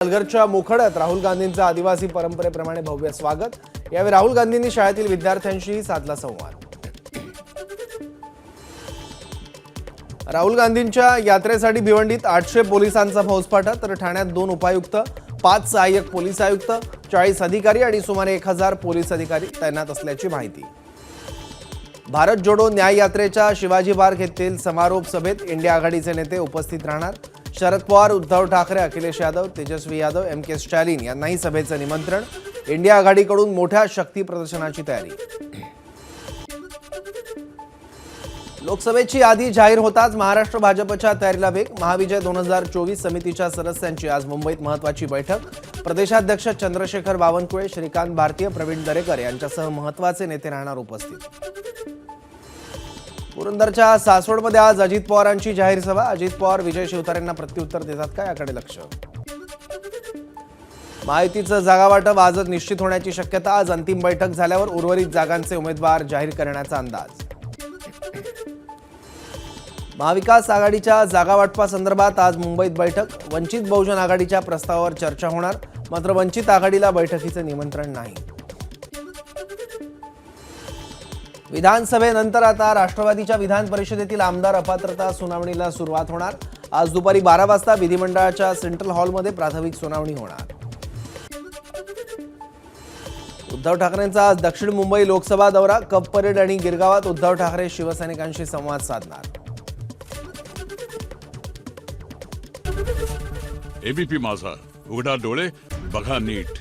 पालघरच्या मोखड्यात राहुल गांधींचं आदिवासी परंपरेप्रमाणे भव्य स्वागत. यावेळी राहुल गांधींनी शाळेतील विद्यार्थ्यांशी साधला संवाद. राहुल गांधींच्या यात्रेसाठी भिवंडीत आठशे पोलिसांचा फौजफाटा तर ठाण्यात दोन उपायुक्त पाच सहाय्यक पोलीस आयुक्त चाळीस अधिकारी आणि सुमारे एक हजार पोलीस अधिकारी तैनात असल्याची माहिती. भारत जोडो न्याय यात्रेच्या शिवाजी पार्क येथील समारोप सभेत इंडिया आघाडीचे नेते उपस्थित राहणार. शरद पवार उद्धव ठाकरे अखिलेश यादव तेजस्वी यादव एम के स्टॅलिन यांनाही सभेचं निमंत्रण. इंडिया आघाडीकडून मोठ्या शक्ती प्रदर्शनाची तयारी. लोकसभेची यादी जाहीर होताच महाराष्ट्र भाजपच्या तयारीला वेग. महाविजय दोन हजार चोवीस समितीच्या सदस्यांची आज मुंबईत महत्वाची बैठक. प्रदेशाध्यक्ष चंद्रशेखर बावनकुळे श्रीकांत भारतीय प्रवीण दरेकर यांच्यासह महत्त्वाचे नेते राहणार उपस्थित. पुरंदरच्या सासवडमध्ये आज अजित पवारांची जाहीर सभा. अजित पवार विजय शिवतारेंना प्रत्युत्तर देतात का याकडे लक्ष? माहितीचं जागावाटप आजच निश्चित होण्याची शक्यता. आज अंतिम बैठक झाल्यावर उर्वरित जागांचे उमेदवार जाहीर करण्याचा अंदाज. महाविकास आघाडीच्या जागावाटपासंदर्भात आज मुंबईत बैठक. वंचित बहुजन आघाडीच्या प्रस्तावावर चर्चा होणार मात्र वंचित आघाडीला बैठकीचं निमंत्रण नाही. विधानसभेनंतर आता राष्ट्रवादीच्या विधान परिषदेतील आमदार अपात्रता सुनावणीला सुरुवात होणार. आज दुपारी बारा वाजता विधिमंडळाच्या सेंट्रल हॉलमध्ये प्राथमिक सुनावणी होणार. उद्धव ठाकरेंचा आज दक्षिण मुंबई लोकसभा दौरा कप परेड आणि गिरगावात उद्धव ठाकरे शिवसैनिकांशी संवाद साधणार. एबीपी माझा उघडा डोळे बघा नीट.